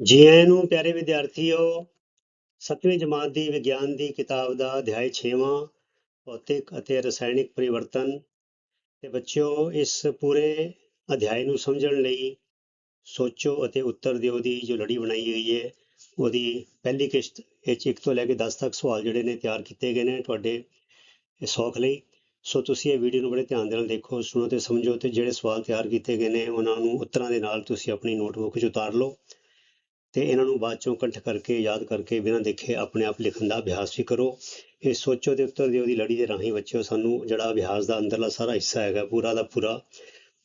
ਜੀ ਆਇਆਂ ਨੂੰ ਪਿਆਰੇ ਵਿਦਿਆਰਥੀਓ, ਸੱਤਵੀਂ ਜਮਾਤ ਦੀ ਵਿਗਿਆਨ ਦੀ ਕਿਤਾਬ ਦਾ ਅਧਿਆਇ 6ਵਾਂ ਭੌਤਿਕ ਅਤੇ ਰਸਾਇਣਿਕ ਪਰਿਵਰਤਨ ਤੇ ਬੱਚਿਓ, ਇਸ ਪੂਰੇ ਅਧਿਆਇ ਨੂੰ ਸਮਝਣ ਲਈ ਸੋਚੋ ਅਤੇ ਉੱਤਰ ਦਿਓ ਦੀ ਜੋ ਲੜੀ ਬਣਾਈ ਹੋਈ ਹੈ ਉਹਦੀ ਪਹਿਲੀ ਕਿਸ਼ਤ ਵਿੱਚ 1 ਤੋਂ ਲੈ ਕੇ 10 ਤੱਕ ਸਵਾਲ ਜਿਹੜੇ ਨੇ ਤਿਆਰ ਕੀਤੇ ਗਏ ਨੇ ਤੁਹਾਡੇ ਸੌਖ ਲਈ। ਸੋ ਤੁਸੀਂ ਇਹ ਵੀਡੀਓ ਨੂੰ ਬੜੇ ਧਿਆਨ ਦੇ ਨਾਲ ਦੇਖੋ, ਸੁਣੋ ਤੇ ਸਮਝੋ ਤੇ ਜਿਹੜੇ ਸਵਾਲ ਤਿਆਰ ਕੀਤੇ ਗਏ ਨੇ, ਉਹਨਾਂ ਨੂੰ ਉੱਤਰਾਂ ਦੇ ਨਾਲ ਤੁਸੀਂ ਆਪਣੀ ਨੋਟਬੁੱਕ 'ਚ ਉਤਾਰ ਲਓ। ਤੇ ਇਹਨਾਂ ਨੂੰ ਬਾਅਦ ਚੋਂ ਇਕੱਠ ਕਰਕੇ, ਯਾਦ ਕਰਕੇ ਬਿਨਾਂ ਦੇਖੇ ਆਪਣੇ ਆਪ ਲਿਖਣ ਦਾ ਅਭਿਆਸ ਵੀ ਕਰੋ। ਇਹ ਸੋਚੋ ਤੇ ਉੱਤਰ ਦਿਓ ਦੀ ਲੜੀ ਦੇ ਰਾਹੀਂ ਬੱਚਿਓ, ਸਾਨੂੰ ਜਿਹੜਾ ਅਭਿਆਸ ਦਾ ਅੰਦਰਲਾ ਸਾਰਾ ਹਿੱਸਾ ਹੈਗਾ, ਪੂਰਾ ਦਾ ਪੂਰਾ,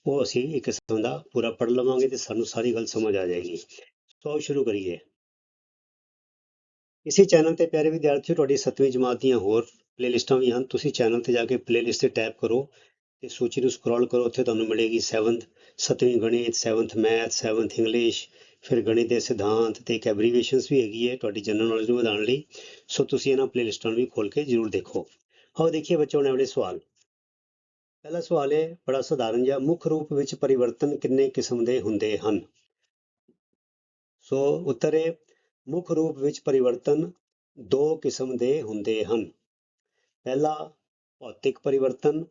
ਉਹ ਅਸੀਂ ਇੱਕ ਕਿਸਮ ਦਾ ਪੂਰਾ ਪੜ੍ਹ ਲਵਾਂਗੇ ਤੇ ਸਾਨੂੰ ਸਾਰੀ ਗੱਲ ਸਮਝ ਆ ਜਾਏਗੀ। ਸੋ ਸ਼ੁਰੂ ਕਰੀਏ। ਇਸੇ ਚੈਨਲ ਤੇ ਪਿਆਰੇ ਵਿਦਿਆਰਥੀਓ, ਤੁਹਾਡੀ 7ਵੀਂ ਜਮਾਤ ਦੀਆਂ ਹੋਰ ਪਲੇਲਿਸਟਾਂ ਵੀ ਹਨ। ਤੁਸੀਂ ਚੈਨਲ ਤੇ ਜਾ ਕੇ ਪਲੇਲਿਸਟ ਤੇ ਟੈਪ ਕਰੋ ਤੇ ਸੂਚੀ ਨੂੰ ਸਕਰੋਲ ਕਰੋ, ਉੱਥੇ ਤੁਹਾਨੂੰ ਮਿਲੇਗੀ 7th 7ਵੀਂ ਗਣਿਤ 7th ਮੈਥ 7th ਇੰਗਲਿਸ਼ ਫਿਰ ਗਣਿਤ ਦੇ ਸਿਧਾਂਤ ਤੇ ਇੱਕ ਐਬਰੀਵੇਸ਼ਨਸ ਵੀ ਹੈਗੀ ਹੈ ਤੁਹਾਡੀ ਜਨਰਲ ਨੌਲੇਜ ਨੂੰ ਵਧਾਉਣ ਲਈ। ਸੋ ਤੁਸੀਂ ਇਹਨਾਂ ਪਲੇਲਿਸਟਾਂ ਨੂੰ ਵੀ ਖੋਲ ਕੇ ਜ਼ਰੂਰ ਦੇਖੋ। ਆਓ ਦੇਖੀਏ ਬੱਚਿਓ ਨੇ ਅਗਲੇ ਸਵਾਲ। ਪਹਿਲਾ ਸਵਾਲ ਹੈ ਬੜਾ ਸਧਾਰਨ ਜਿਹਾ, ਮੁੱਖ ਰੂਪ ਵਿੱਚ ਪਰਿਵਰਤਨ ਕਿੰਨੇ ਕਿਸਮ ਦੇ ਹੁੰਦੇ ਹਨ? ਸੋ ਉੱਤਰ ਹੈ ਮੁੱਖ ਰੂਪ ਵਿੱਚ ਪਰਿਵਰਤਨ ਦੋ ਕਿਸਮ ਦੇ ਹੁੰਦੇ ਹਨ। ਪਹਿਲਾ ਭੌਤਿਕ ਪਰਿਵਰਤਨ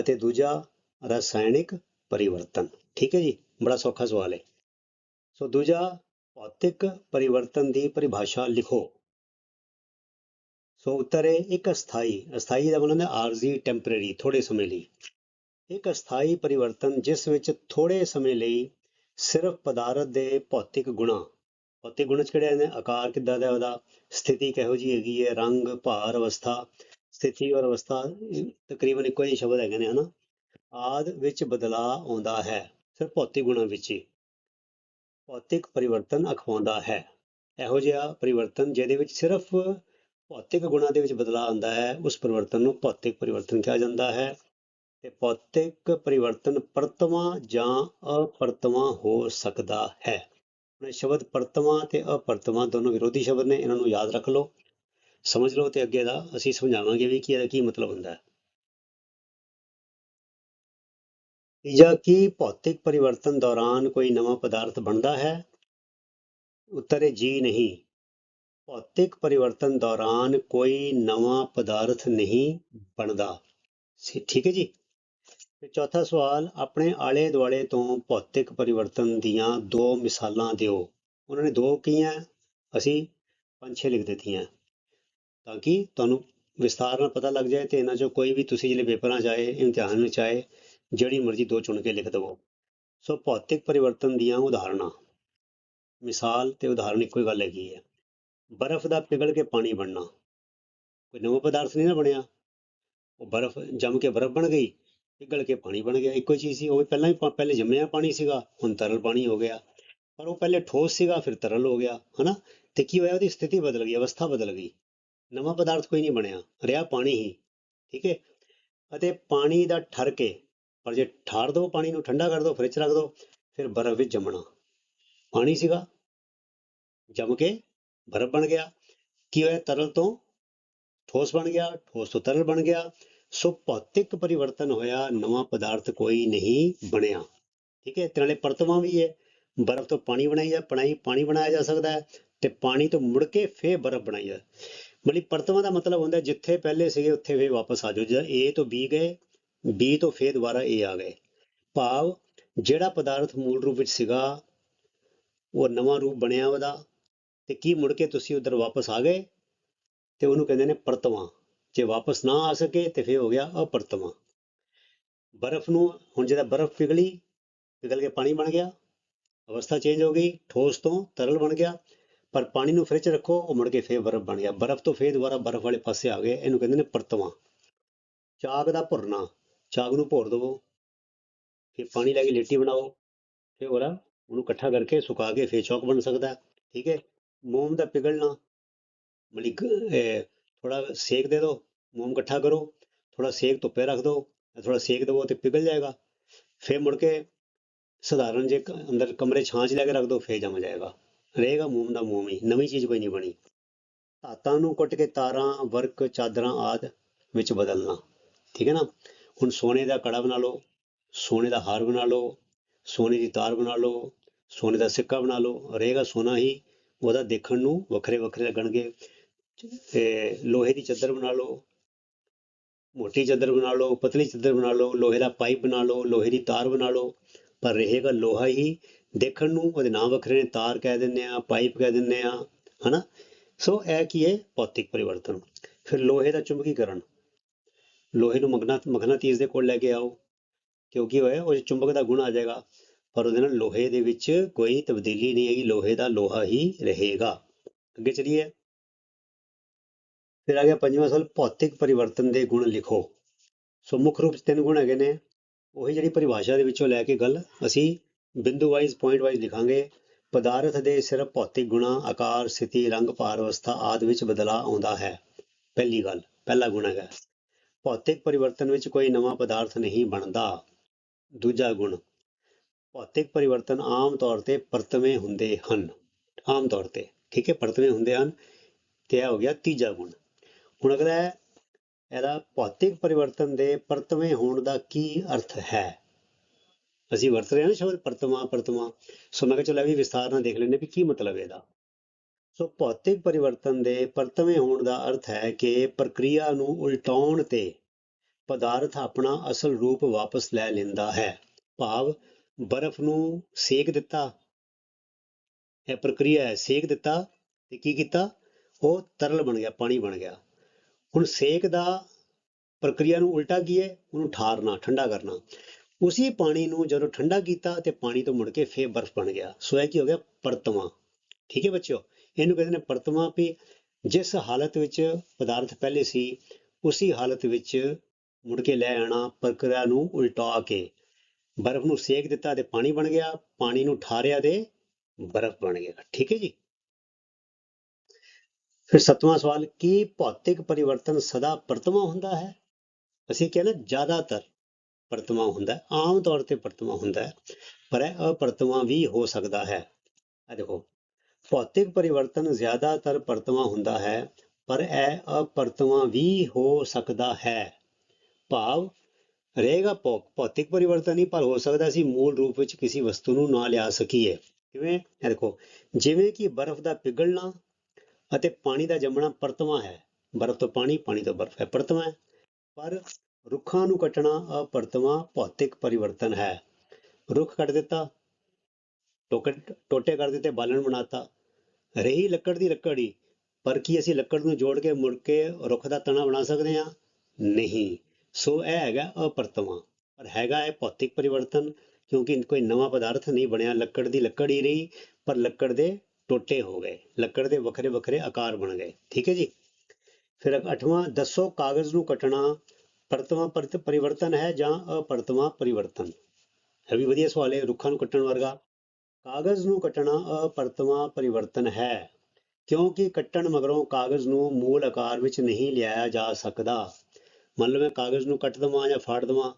ਅਤੇ ਦੂਜਾ ਰਸਾਇਣਿਕ ਪਰਿਵਰਤਨ। ਠੀਕ ਹੈ ਜੀ? ਬੜਾ ਸੌਖਾ ਸਵਾਲ ਹੈ। ਸੋ ਦੂਜਾ, ਭੌਤਿਕ ਪਰਿਵਰਤਨ ਦੀ ਪਰਿਭਾਸ਼ਾ ਲਿਖੋ। ਸੋ ਉੱਤਰ ਹੈ ਇੱਕ ਅਸਥਾਈ। ਅਸਥਾਈ ਦਾ ਮਤਲਬ ਹੈ ਆਰਜ਼ੀ, ਟੈਂਪਰੇਰੀ ਥੋੜੇ ਸਮੇਂ ਲਈ। ਇੱਕ ਅਸਥਾਈ ਪਰਿਵਰਤਨ ਜਿਸ ਵਿੱਚ ਥੋੜੇ ਸਮੇਂ ਲਈ ਸਿਰਫ ਪਦਾਰਥ ਦੇ ਭੌਤਿਕ ਗੁਣਾ, ਭੌਤਿਕ ਗੁਣ ਕਿਹੜੇ ਨੇ? ਆਕਾਰ ਕਿੱਦਾਂ ਦਾ ਉਹਦਾ? ਸਥਿਤੀ ਕਿਹੋ ਜੀ ਹੈਗੀ ਹੈ? ਰੰਗ, ਭਾਰ, ਅਵਸਥਾ, ਸਥਿਤੀ ਔਰ ਅਵਸਥਾ ਤਕਰੀਬਨ ਇੱਕੋ ਜਿਹੇ ਸ਼ਬਦ ਹੈਗੇ ਨੇ, ਹਨਾ? ਆਦ ਵਿੱਚ ਬਦਲਾਅ ਆਉਂਦਾ ਹੈ, ਸਿਰਫ ਭੌਤਿਕ ਗੁਣਾਂ ਵਿੱਚ ਹੀ। ਭੌਤਿਕ ਪਰਿਵਰਤਨ ਅਖਵਾਉਂਦਾ ਹੈ। ਇਹੋ ਜਿਹਾ ਪਰਿਵਰਤਨ ਜਿਹਦੇ ਵਿੱਚ ਸਿਰਫ ਭੌਤਿਕ ਗੁਣਾਂ ਦੇ ਵਿੱਚ ਬਦਲਾਅ ਆਉਂਦਾ ਹੈ, ਉਸ ਪਰਿਵਰਤਨ ਨੂੰ ਭੌਤਿਕ ਪਰਿਵਰਤਨ ਕਿਹਾ ਜਾਂਦਾ ਹੈ। ਤੇ ਭੌਤਿਕ ਪਰਿਵਰਤਨ ਪਰਤਵਾਂ ਜਾਂ ਅਪਰਤਵਾਂ ਹੋ ਸਕਦਾ ਹੈ। ਹੁਣ ਇਹ ਸ਼ਬਦ ਪਰਤਵਾਂ ਤੇ ਅਪਰਤਵਾਂ ਦੋਨੋਂ ਵਿਰੋਧੀ ਸ਼ਬਦ ਨੇ, ਇਹਨਾਂ ਨੂੰ ਯਾਦ ਰੱਖ ਲਓ। ਸਮਝ ਲਓ ਤੇ ਅੱਗੇ ਦਾ ਅਸੀਂ ਸਮਝਾਵਾਂਗੇ ਵੀ ਕਿ ਇਹਦਾ ਕੀ ਮਤਲਬ ਹੁੰਦਾ ਹੈ। ਤੀਜਾ ਕੀ ਭੌਤਿਕ ਪਰਿਵਰਤਨ ਦੌਰਾਨ ਕੋਈ ਨਵਾਂ ਪਦਾਰਥ ਬਣਦਾ ਹੈ? ਉੱਤਰ ਹੈ ਜੀ ਨਹੀਂ। ਭੌਤਿਕ ਪਰਿਵਰਤਨ ਦੌਰਾਨ ਕੋਈ ਨਵਾਂ ਪਦਾਰਥ ਨਹੀਂ ਬਣਦਾ। ਠੀਕ ਹੈ ਜੀ? ਤੇ ਚੌਥਾ ਸਵਾਲ, ਆਪਣੇ ਆਲੇ ਦੁਆਲੇ ਤੋਂ ਭੌਤਿਕ ਪਰਿਵਰਤਨ ਦੀਆਂ ਦੋ ਮਿਸਾਲਾਂ ਦਿਓ। ਉਹਨਾਂ ਨੇ ਦੋ ਕੀਆਂ? ਅਸੀਂ ਪੰਜ ਛੇ ਲਿਖ ਦਿੱਤੀਆਂ। ਤਾਂ ਕਿ ਤੁਹਾਨੂੰ ਵਿਸਥਾਰ ਨਾਲ ਪਤਾ ਲੱਗ ਜਾਏ ਤੇ ਇਹਨਾਂ ਚੋਂ ਕੋਈ ਵੀ ਤੁਸੀਂ ਜਿਹੜੇ ਪੇਪਰਾਂ 'ਚ ਆਏ, ਇਮਤਿਹਾਨ ਵਿੱਚ ਆਏ ਜਿਹੜੀ ਮਰਜ਼ੀ ਦੋ ਚੁਣ ਕੇ ਲਿਖ ਦਵੋ। ਸੋ ਭੌਤਿਕ ਪਰਿਵਰਤਨ ਦੀਆਂ ਉਦਾਹਰਨਾਂ। ਮਿਸਾਲ ਤੇ ਉਦਾਹਰਣ ਇੱਕੋ ਹੀ ਗੱਲ ਹੈਗੀ ਹੈ। ਬਰਫ਼ ਦਾ ਪਿਘਲ ਕੇ ਪਾਣੀ ਬਣਨਾ। ਕੋਈ ਨਵਾਂ ਪਦਾਰਥ ਨਹੀਂ ਨਾ ਬਣਿਆ। ਉਹ ਬਰਫ਼ ਜੰਮ ਕੇ ਬਰਫ਼ ਬਣ ਗਈ, ਪਿਘਲ ਕੇ ਪਾਣੀ ਬਣ ਗਿਆ। ਇੱਕੋ ਚੀਜ਼ ਸੀ। ਉਹ ਪਹਿਲਾਂ ਹੀ ਪਹਿਲੇ ਜੰਮਿਆ ਪਾਣੀ ਸੀਗਾ, ਹੁਣ ਤਰਲ ਪਾਣੀ ਹੋ ਗਿਆ। ਪਰ ਉਹ ਪਹਿਲੇ ਠੋਸ ਸੀਗਾ, ਫਿਰ ਤਰਲ ਹੋ ਗਿਆ, ਹਨਾ? ਤੇ ਕੀ ਹੋਇਆ? ਉਹਦੀ ਸਥਿਤੀ ਬਦਲ ਗਈ, ਅਵਸਥਾ ਬਦਲ ਗਈ। ਨਵਾਂ ਪਦਾਰਥ ਕੋਈ ਨਹੀਂ ਬਣਿਆ। ਰਿਹਾ ਪਾਣੀ ਹੀ, ਠੀਕ ਹੈ? ਅਤੇ ਪਾਣੀ ਦਾ ਠਰ ਕੇ ਪਰ ਜੇ ਠਾਰ ਦੋ ਪਾਣੀ ਨੂੰ, ਠੰਡਾ ਕਰ ਦੋ ਫ੍ਰਿਜ ਰੱਖ ਦੋ ਫਿਰ ਬਰਫ਼ ਵਿੱਚ ਜੰਮਣਾ। ਪਾਣੀ ਸੀਗਾ। ਜੰਮ ਕੇ ਬਰਫ਼ ਬਣ ਗਿਆ। ਕੀ ਹੋਇਆ? ਤਰਲ ਤੋਂ ਠੋਸ ਬਣ ਗਿਆ, ਠੋਸ ਤੋਂ ਤਰਲ ਬਣ ਗਿਆ। ਸੋ ਭੌਤਿਕ ਪਰਿਵਰਤਨ ਹੋਇਆ, ਨਵਾਂ ਪਦਾਰਥ ਕੋਈ ਨਹੀਂ ਬਣਿਆ। ਠੀਕ ਹੈ? ਤੇ ਨਾਲੇ ਪਰਤਵਾਂ ਵੀ ਹੈ। ਬਰਫ਼ ਤੋਂ ਪਾਣੀ ਬਣਾਈ ਜਾ, ਬਣਾਈ, ਪਾਣੀ ਬਣਾਇਆ ਜਾ ਸਕਦਾ ਹੈ ਤੇ ਪਾਣੀ ਤੋਂ ਮੁੜ ਕੇ ਫੇਰ ਬਰਫ਼ ਬਣਾਈ ਜਾ। ਮਤਲਬ ਪਰਤਵਾਂ ਦਾ ਮਤਲਬ ਹੁੰਦਾ ਜਿੱਥੇ ਪਹਿਲੇ ਸੀਗੇ, ਉੱਥੇ ਫੇਰ ਵਾਪਸ ਆ ਜਾਓ। ਜਦੋਂ A ਤੋਂ B ਗਏ B ਤੋਂ ਫੇਰ ਦੁਬਾਰਾ ਏ ਆ ਗਏ। ਭਾਵ ਜਿਹੜਾ ਪਦਾਰਥ ਮੂਲ ਰੂਪ ਵਿੱਚ ਸੀਗਾ, ਉਹ ਨਵਾਂ ਰੂਪ ਬਣਿਆ ਉਹਦਾ। ਤੇ ਕੀ ਮੁੜ ਕੇ ਤੁਸੀਂ ਉਧਰ ਵਾਪਸ ਆ ਗਏ? ਤੇ ਉਹਨੂੰ ਕਹਿੰਦੇ ਨੇ ਪਰਤਵਾਂ। ਜੇ ਵਾਪਸ ਨਾ ਆ ਸਕੇ ਤੇ ਫੇਰ ਹੋ ਗਿਆ ਅਪਰਤਵਾਂ। ਬਰਫ਼ ਨੂੰ ਹੁਣ ਜਿਹੜਾ ਬਰਫ਼ ਪਿਘਲੀ, ਪਿਘਲ ਕੇ ਪਾਣੀ ਬਣ ਗਿਆ। ਅਵਸਥਾ ਚੇਂਜ ਹੋ ਗਈ, ਠੋਸ ਤੋਂ ਤਰਲ ਬਣ ਗਿਆ। ਪਰ ਪਾਣੀ ਨੂੰ ਫ੍ਰਿਜ 'ਚ ਰੱਖੋ, ਉਹ ਮੁੜ ਕੇ ਫੇਰ ਬਰਫ਼ ਬਣ ਗਿਆ। ਬਰਫ਼ ਤੋਂ ਫੇਰ ਦੁਬਾਰਾ ਬਰਫ਼ ਵਾਲੇ ਪਾਸੇ ਆ ਗਏ। ਇਹਨੂੰ ਕਹਿੰਦੇ ਨੇ ਪਰਤਵਾਂ। ਚਾਕ ਦਾ ਭੁਰਨਾ। ਚਾਕ ਨੂੰ ਭੋਰ ਦਵੋ, ਫਿਰ ਪਾਣੀ ਲੈ ਕੇ ਲਿੱਟੀ ਬਣਾਓ, ਫਿਰ ਉਹਦਾ ਉਹਨੂੰ ਇਕੱਠਾ ਕਰਕੇ ਸੁਕਾ ਕੇ ਫੇਰ ਚੌਕ ਬਣ ਸਕਦਾ ਠੀਕ ਹੈ? ਮੋਮ ਦਾ ਪਿਘਲਣਾ, ਮਲਿਕ ਥੋੜਾ ਸੇਕ ਦੇ ਦਿਓ ਮੋਮ ਇਕੱਠਾ ਕਰੋ ਥੋੜਾ ਸੇਕ ਧੁੱਪੇ ਰੱਖ ਦਿਓ ਥੋੜਾ ਸੇਕ ਦੇਵੋ ਤੇ ਪਿਘਲ ਜਾਏਗਾ, ਫਿਰ ਮੁੜ ਕੇ ਸਧਾਰਨ ਜੇ ਅੰਦਰ ਕਮਰੇ ਛਾਂ 'ਚ ਲੈ ਕੇ ਰੱਖ ਦਿਓ ਫੇਰ ਜਮ ਜਾਏਗਾ, ਰਹੇਗਾ ਮੋਮ ਦਾ ਮੋਮ ਹੀ, ਨਵੀਂ ਚੀਜ਼ ਕੋਈ ਨਹੀਂ ਬਣੀ। ਧਾਤਾਂ ਨੂੰ ਕੁੱਟ ਕੇ ਤਾਰਾਂ, ਵਰਕ, ਚਾਦਰਾਂ ਆਦਿ ਵਿੱਚ ਬਦਲਣਾ, ਠੀਕ ਹੈ ਨਾ? ਹੁਣ ਸੋਨੇ ਦਾ ਕੜਾ ਬਣਾ ਲਓ, ਸੋਨੇ ਦਾ ਹਾਰ ਬਣਾ ਲਓ, ਸੋਨੇ ਦੀ ਤਾਰ ਬਣਾ ਲਓ, ਸੋਨੇ ਦਾ ਸਿੱਕਾ ਬਣਾ ਲਓ, ਰਹੇਗਾ ਸੋਨਾ ਹੀ, ਉਹਦਾ ਦੇਖਣ ਨੂੰ ਵੱਖਰੇ ਵੱਖਰੇ ਲੱਗਣਗੇ। ਤੇ ਲੋਹੇ ਦੀ ਚਾਦਰ ਬਣਾ ਲਓ, ਮੋਟੀ ਚਾਦਰ ਬਣਾ ਲਓ, ਪਤਲੀ ਚਾਦਰ ਬਣਾ ਲਓ, ਲੋਹੇ ਦਾ ਪਾਈਪ ਬਣਾ ਲਓ, ਲੋਹੇ ਦੀ ਤਾਰ ਬਣਾ ਲਓ, ਪਰ ਰਹੇਗਾ ਲੋਹਾ ਹੀ। ਦੇਖਣ ਨੂੰ ਉਹਦੇ ਨਾਂ ਵੱਖਰੇ ਨੇ, ਤਾਰ ਕਹਿ ਦਿੰਦੇ ਆ ਪਾਈਪ ਕਹਿ ਦਿੰਦੇ ਆ ਹਨਾ? ਸੋ ਇਹ ਕੀ ਹੈ? ਭੌਤਿਕ ਪਰਿਵਰਤਨ। ਫਿਰ ਲੋਹੇ ਦਾ ਚੁੰਬਕੀਕਰਨ। ਲੋਹੇ ਨੂੰ ਮਗਨਾ ਮਗਨਾਤੀਸ ਦੇ ਕੋਲ ਲੈ ਕੇ ਆਓ ਕਿਉਂਕਿ ਹੋਇਆ ਉਹ ਚੁੰਬਕ ਦਾ ਗੁਣ ਆ ਜਾਏਗਾ ਪਰ ਉਹਦੇ ਨਾਲ ਲੋਹੇ ਦੇ ਵਿੱਚ ਕੋਈ ਤਬਦੀਲੀ ਨਹੀਂ ਹੈਗੀ ਲੋਹੇ ਦਾ ਲੋਹਾ ਹੀ ਰਹੇਗਾ ਅੱਗੇ ਚਲੀਏ ਫਿਰ ਆ ਗਿਆ ਪੰਜਵਾਂ ਸਵਾਲ ਭੌਤਿਕ ਪਰਿਵਰਤਨ ਦੇ ਗੁਣ ਲਿਖੋ ਸੋ ਮੁੱਖ ਰੂਪ 'ਚ ਤਿੰਨ ਗੁਣ ਹੈਗੇ ਨੇ। ਉਹੀ ਜਿਹੜੀ ਪਰਿਭਾਸ਼ਾ ਦੇ ਵਿੱਚੋਂ ਲੈ ਕੇ ਗੱਲ, ਅਸੀਂ ਬਿੰਦੂ ਵਾਈਜ਼ ਪੁਆਇੰਟ ਵਾਈਜ਼ ਲਿਖਾਂਗੇ। ਪਦਾਰਥ ਦੇ ਸਿਰਫ ਭੌਤਿਕ ਗੁਣਾ, ਆਕਾਰ, ਸਥਿਤੀ, ਰੰਗ, ਭਾਰ, ਅਵਸਥਾ ਆਦਿ ਵਿੱਚ ਬਦਲਾਅ ਆਉਂਦਾ ਹੈ। ਪਹਿਲੀ ਗੱਲ, ਪਹਿਲਾ ਗੁਣ ਹੈਗਾ। ਭੌਤਿਕ ਪਰਿਵਰਤਨ ਵਿੱਚ ਕੋਈ ਨਵਾਂ ਪਦਾਰਥ ਨਹੀਂ ਬਣਦਾ। ਦੂਜਾ ਗੁਣ, ਭੌਤਿਕ ਪਰਿਵਰਤਨ ਆਮ ਤੌਰ ਤੇ ਪਰਤਵੇਂ ਹੁੰਦੇ ਹਨ। ਆਮ ਤੌਰ ਤੇ, ਠੀਕ ਹੈ, ਪਰਤਵੇਂ ਹੁੰਦੇ ਹਨ। ਤੇ ਇਹ ਹੋ ਗਿਆ ਤੀਜਾ ਗੁਣ। ਹੁਣ ਅਗਲਾ ਹੈ, ਇਹਦਾ ਭੌਤਿਕ ਪਰਿਵਰਤਨ ਦੇ ਪਰਤਵੇਂ ਹੋਣ ਦਾ ਕੀ ਅਰਥ ਹੈ? ਅਸੀਂ ਵਰਤ ਰਹੇ ਹਾਂ ਨਾ ਸ਼ਬਦ ਪਰਤਮਾ ਪਰਤਮਾ ਸੋ ਮੈਂ ਕਿਹਾ ਚਲੋ ਇਹ ਵੀ ਵਿਸਥਾਰ ਨਾਲ ਦੇਖ ਲੈਂਦੇ ਵੀ ਕੀ ਮਤਲਬ ਇਹਦਾ। ਸੋ ਭੌਤਿਕ ਪਰਿਵਰਤਨ ਦੇ ਪਰਤਵੇਂ ਹੋਣ ਦਾ ਅਰਥ ਹੈ ਕਿ ਪ੍ਰਕਿਰਿਆ ਨੂੰ ਉਲਟਾਉਣ ਤੇ ਪਦਾਰਥ ਆਪਣਾ ਅਸਲ ਰੂਪ ਵਾਪਸ ਲੈ ਲੈਂਦਾ ਹੈ। ਭਾਵ, ਬਰਫ਼ ਨੂੰ ਸੇਕ ਦਿੱਤਾ। ਇਹ ਪ੍ਰਕਿਰਿਆ ਹੈ, ਸੇਕ ਦਿੱਤਾ ਤੇ ਕੀ ਕੀਤਾ? ਉਹ ਤਰਲ ਬਣ ਗਿਆ, ਪਾਣੀ ਬਣ ਗਿਆ। ਹੁਣ ਸੇਕ ਦਾ ਪ੍ਰਕਿਰਿਆ ਨੂੰ ਉਲਟਾ ਕੀ ਹੈ? ਉਹਨੂੰ ਠਾਰਨਾ, ਠੰਡਾ ਕਰਨਾ। ਉਸੇ ਪਾਣੀ ਨੂੰ ਜਦੋਂ ਠੰਡਾ ਕੀਤਾ ਤੇ ਪਾਣੀ ਤੋਂ ਮੁੜ ਕੇ ਫੇਰ ਬਰਫ਼ ਬਣ ਗਿਆ। ਸੋ ਇਹ ਕੀ ਹੋ ਗਿਆ? ਪਰਤਵਾ। ਠੀਕ ਹੈ ਬੱਚਿਓ? ਇਹਨੂੰ ਕਹਿੰਦੇ ਨੇ ਪਰਤਵਾ ਵੀ। ਜਿਸ ਹਾਲਤ ਵਿੱਚ ਪਦਾਰਥ ਪਹਿਲੇ ਸੀ, ਉਸੇ ਹਾਲਤ ਵਿੱਚ ਮੁੜ ਕੇ ਲੈ ਆਣਾ ਪ੍ਰਕਿਰਿਆ ਨੂੰ ਉਲਟਾ ਕੇ। ਬਰਫ਼ ਨੂੰ ਸੇਕ ਦਿੱਤਾ ਤੇ ਪਾਣੀ ਬਣ ਗਿਆ। ਪਾਣੀ ਨੂੰ ਠਾਰਿਆ ਤੇ ਬਰਫ਼ ਬਣ ਗਿਆ। ਠੀਕ ਹੈ ਜੀ? ਫਿਰ ਸਤਵਾਂ ਸਵਾਲ, ਕੀ ਭੌਤਿਕ ਪਰਿਵਰਤਨ ਸਦਾ ਪਰਤਮਾ ਹੁੰਦਾ ਹੈ? ਅਸੀਂ ਕਹਿੰਦੇ ਜ਼ਿਆਦਾਤਰ ਪਰਤਮਾ ਹੁੰਦਾ ਆਮ ਤੌਰ ਤੇ ਪਰਤਮਾ ਹੁੰਦਾ ਹੈ। ਪਰ ਇਹ ਅਪਰਤਮਾ ਵੀ ਹੋ ਸਕਦਾ ਹੈ। ਆ ਦੇਖੋ ਭੌਤਿਕ ਪਰਿਵਰਤਨ ਜ਼ਿਆਦਾਤਰ ਪਰਤਮਾ ਹੁੰਦਾ ਹੈ, ਪਰ ਇਹ ਅਪਰਤਮਾ ਵੀ ਹੋ ਸਕਦਾ ਹੈ। ਭਾਵ, ਰਹੇਗਾ ਭੌ- ਭੌਤਿਕ ਪਰਿਵਰਤਨ ਹੀ ਪਰ ਹੋ ਸਕਦਾ ਸੀ ਮੂਲ ਰੂਪ ਵਿੱਚ ਕਿਸੇ ਵਸਤੂ ਨੂੰ ਨਾ ਲਿਆ ਸਕੀਏ। ਕਿਵੇਂ? ਇਹ ਦੇਖੋ, ਜਿਵੇਂ ਕਿ ਬਰਫ਼ ਦਾ ਪਿਘਲਣਾ ਅਤੇ ਪਾਣੀ ਦਾ ਜੰਮਣਾ ਪਰਤਵਾ ਹੈ। ਬਰਫ਼ ਤੋਂ ਪਾਣੀ ਪਾਣੀ ਤੋਂ ਬਰਫ਼ ਹੈ ਪਰਤਵਾ ਹੈ। ਪਰ ਰੁੱਖਾਂ ਨੂੰ ਕੱਟਣਾ ਅਪਰਤਵਾ ਭੌਤਿਕ ਪਰਿਵਰਤਨ ਹੈ। ਰੁੱਖ ਕੱਟ ਦਿੱਤਾ ਟੋਕੇ ਟੋਟੇ ਕਰ ਦਿੱਤੇ, ਬਾਲਣ ਬਣਾਤਾ ਰਹੀ ਲੱਕੜ ਦੀ ਲੱਕੜ ਹੀ ਪਰ ਕੀ ਅਸੀਂ ਲੱਕੜ ਨੂੰ ਜੋੜ ਕੇ ਮੁੜ ਕੇ ਰੁੱਖ ਦਾ ਤਣਾ ਬਣਾ ਸਕਦੇ ਹਾਂ? ਨਹੀਂ। ਸੋ ਇਹ ਹੈਗਾ ਅਪਰਤਵਾ। ਪਰ ਹੈਗਾ ਇਹ ਭੌਤਿਕ ਪਰਿਵਰਤਨ, ਕਿਉਂਕਿ ਕੋਈ ਨਵਾਂ ਪਦਾਰਥ ਨਹੀਂ ਬਣਿਆ, ਲੱਕੜ ਦੀ ਲੱਕੜ ਹੀ ਰਹੀ, ਪਰ ਲੱਕੜ ਦੇ ਟੋਟੇ ਹੋ ਗਏ। ਲੱਕੜ ਦੇ ਵੱਖਰੇ ਵੱਖਰੇ ਆਕਾਰ ਬਣ ਗਏ। ਠੀਕ ਹੈ ਜੀ? ਫਿਰ ਅੱਠਵਾਂ, ਦੱਸੋ ਕਾਗਜ਼ ਨੂੰ ਕੱਟਣਾ ਪਰਤਵਾ ਪਰਤ ਪਰਿਵਰਤਨ ਹੈ ਜਾਂ ਅਪਰਤਵਾ ਪਰਿਵਰਤਨ? ਇਹ ਵੀ ਵਧੀਆ ਸਵਾਲ ਹੈ, ਰੁੱਖਾਂ ਨੂੰ ਕੱਟਣ ਵਰਗਾ। ਕਾਗਜ਼ ਨੂੰ ਕੱਟਣਾ ਅਪਰਤਵਾ ਪਰਿਵਰਤਨ ਹੈ, ਕਿਉਂਕਿ ਕੱਟਣ ਮਗਰੋਂ ਕਾਗਜ਼ ਨੂੰ ਮੂਲ ਆਕਾਰ ਵਿੱਚ ਨਹੀਂ ਲਿਆਇਆ ਜਾ ਸਕਦਾ। ਮੰਨ ਲਓ ਮੈਂ ਕਾਗਜ਼ ਨੂੰ ਕੱਟ ਦਵਾਂ ਜਾਂ ਫਾੜ ਦਵਾਂ,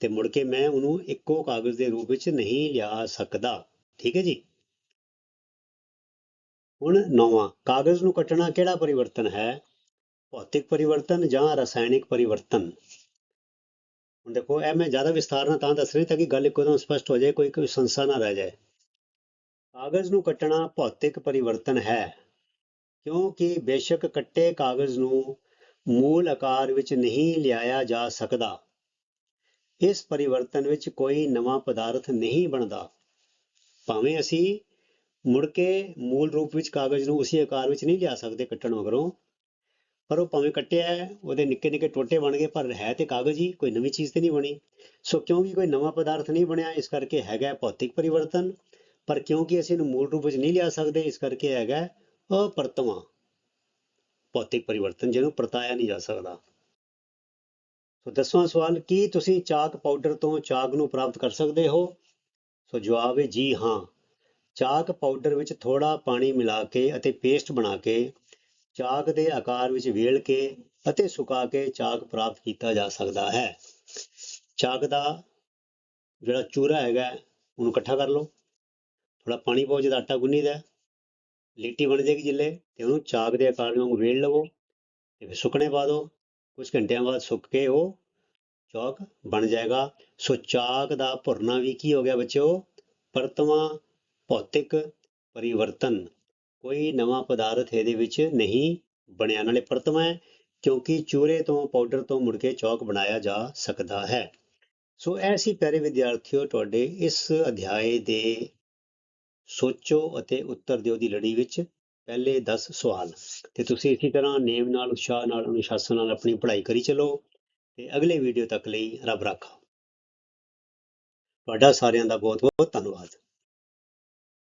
ਤੇ ਮੁੜ ਕੇ ਮੈਂ ਉਹਨੂੰ ਇੱਕੋ ਕਾਗਜ਼ ਦੇ ਰੂਪ ਵਿੱਚ ਨਹੀਂ ਲਿਆ ਸਕਦਾ। ਠੀਕ ਹੈ ਜੀ? ਹੁਣ ਨੌਵਾਂ, ਕਾਗਜ਼ ਨੂੰ ਕੱਟਣਾ ਕਿਹੜਾ ਪਰਿਵਰਤਨ ਹੈ? ਭੌਤਿਕ ਪਰਿਵਰਤਨ ਜਾਂ ਰਸਾਇਣਿਕ ਪਰਿਵਰਤਨ? ਹੁਣ ਦੇਖੋ, ਇਹ ਮੈਂ ਜ਼ਿਆਦਾ ਵਿਸਥਾਰ ਨਾਲ ਤਾਂ ਦੱਸ ਰਿਹਾ ਤਾਂ ਕਿ ਗੱਲ ਇੱਕਦਮ ਸਪਸ਼ਟ ਹੋ ਜਾਏ, ਕੋਈ ਕੋਈ ਸੰਸਾ ਨਾ ਰਹਿ ਜਾਏ। ਕਾਗਜ਼ ਨੂੰ ਕੱਟਣਾ ਭੌਤਿਕ ਪਰਿਵਰਤਨ ਹੈ, ਕਿਉਂਕਿ ਬੇਸ਼ੱਕ ਕੱਟੇ ਕਾਗਜ਼ ਨੂੰ ਮੂਲ ਆਕਾਰ ਵਿੱਚ ਨਹੀਂ ਲਿਆਇਆ ਜਾ ਸਕਦਾ। ਇਸ ਪਰਿਵਰਤਨ ਵਿੱਚ ਕੋਈ ਨਵਾਂ ਪਦਾਰਥ ਨਹੀਂ ਬਣਦਾ। ਭਾਵੇਂ ਅਸੀਂ ਮੁੜ ਕੇ ਮੂਲ ਰੂਪ ਵਿੱਚ ਕਾਗਜ਼ ਨੂੰ ਉਸੇ ਆਕਾਰ ਵਿੱਚ ਨਹੀਂ ਲਿਆ ਸਕਦੇ ਕੱਟਣ ਮਗਰੋਂ, ਪਰ ਉਹ ਭਾਵੇਂ ਕੱਟਿਆ ਉਹਦੇ ਨਿੱਕੇ ਨਿੱਕੇ ਟੋਟੇ ਬਣ ਗਏ, ਪਰ ਹੈ ਤੇ ਕਾਗਜ਼ ਹੀ, ਕੋਈ ਨਵੀਂ ਚੀਜ਼ ਤੇ ਨਹੀਂ ਬਣੀ। ਸੋ ਕਿਉਂਕਿ ਕੋਈ ਨਵਾਂ ਪਦਾਰਥ ਨਹੀਂ ਬਣਿਆ, ਇਸ ਕਰਕੇ ਹੈਗਾ ਭੌਤਿਕ ਪਰਿਵਰਤਨ। ਪਰ ਕਿਉਂਕਿ ਅਸੀਂ ਇਹਨੂੰ ਮੂਲ ਰੂਪ ਵਿੱਚ ਨਹੀਂ ਲਿਆ ਸਕਦੇ, ਇਸ ਕਰਕੇ ਹੈਗਾ ਅਪਰਤਵਾ। ਭੌਤਿਕ ਪਰਿਵਰਤਨ ਜਿਹਨੂੰ ਪਰਤਾਇਆ ਨਹੀਂ ਜਾ ਸਕਦਾ। ਸੋ ਦਸਵਾਂ ਸਵਾਲ, ਕੀ ਤੁਸੀਂ ਚਾਕ ਪਾਊਡਰ ਤੋਂ ਚਾਕ ਨੂੰ ਪ੍ਰਾਪਤ ਕਰ ਸਕਦੇ ਹੋ? ਸੋ ਜਵਾਬ ਹੈ ਜੀ ਹਾਂ। ਚਾਕ ਪਾਊਡਰ ਵਿੱਚ ਥੋੜਾ ਪਾਣੀ ਮਿਲਾ ਕੇ ਅਤੇ ਪੇਸਟ ਬਣਾ ਕੇ, ਚਾਕ ਦੇ ਆਕਾਰ ਵਿੱਚ ਵੇਲ ਕੇ ਅਤੇ ਸੁਕਾ ਕੇ ਚਾਕ ਪ੍ਰਾਪਤ ਕੀਤਾ ਜਾ ਸਕਦਾ ਹੈ। ਚਾਕ ਦਾ ਜਿਹੜਾ ਚੂਰਾ ਹੈਗਾ ਉਹਨੂੰ ਇਕੱਠਾ ਕਰ ਲਓ। ਥੋੜਾ ਪਾਣੀ ਪਾਓ ਜਦ ਆਟਾ ਗੁੰਨੀਦਾ ਹੈ, ਲਿੱਟੀ ਬਣ ਜਾਏਗੀ ਜਿੱਲੇ ਤੇ ਉਹਨੂੰ ਚਾਕ ਦੇ ਆਕਾਰ ਵਾਂਗ ਵੇਲ ਲਵੋ ਤੇ ਫਿਰ ਸੁੱਕਣੇ ਪਾ ਦਿਓ। ਕੁਝ ਘੰਟਿਆਂ ਬਾਅਦ ਸੁੱਕ ਕੇ ਉਹ ਚੌਕ ਬਣ ਜਾਏਗਾ। ਸੋ ਚਾਕ ਦਾ ਭੁਰਨਾ ਵੀ ਕੀ ਹੋ ਗਿਆ ਬੱਚਿਓ? ਪਰਤਵਾਂ ਭੌਤਿਕ ਪਰਿਵਰਤਨ। ਕੋਈ ਨਵਾਂ ਪਦਾਰਥ ਇਹਦੇ ਵਿੱਚ ਨਹੀਂ ਬਣਿਆ। ਨਾਲੇ ਪ੍ਰਤਮਾ ਹੈ ਕਿਉਂਕਿ ਚੂਰੇ ਤੋਂ ਪਾਊਡਰ ਤੋਂ ਮੁੜ ਕੇ ਚੌਕ ਬਣਾਇਆ ਜਾ ਸਕਦਾ ਹੈ। ਸੋ ਐਸੀ ਪਿਆਰੇ ਵਿਦਿਆਰਥੀਓ ਤੁਹਾਡੇ ਇਸ ਅਧਿਆਏ ਦੇ ਸੋਚੋ ਅਤੇ ਉੱਤਰ ਦਿਓ ਦੀ ਲੜੀ ਵਿੱਚ। ਪਹਿਲੇ 10 ਸਵਾਲ। ਤੇ ਤੁਸੀਂ ਇਸੇ ਤਰ੍ਹਾਂ ਨੇਮ ਨਾਲ, ਉਤਸ਼ਾਹ ਨਾਲ, ਅਨੁਸ਼ਾਸਨ ਨਾਲ ਆਪਣੀ ਪੜ੍ਹਾਈ ਕਰੀ ਚਲੋ ਤੇ ਅਗਲੇ ਵੀਡੀਓ ਤੱਕ ਲਈ ਰੱਬ ਰਾਖਾ। ਤੁਹਾਡਾ ਸਾਰਿਆਂ ਦਾ ਬਹੁਤ ਬਹੁਤ ਧੰਨਵਾਦ।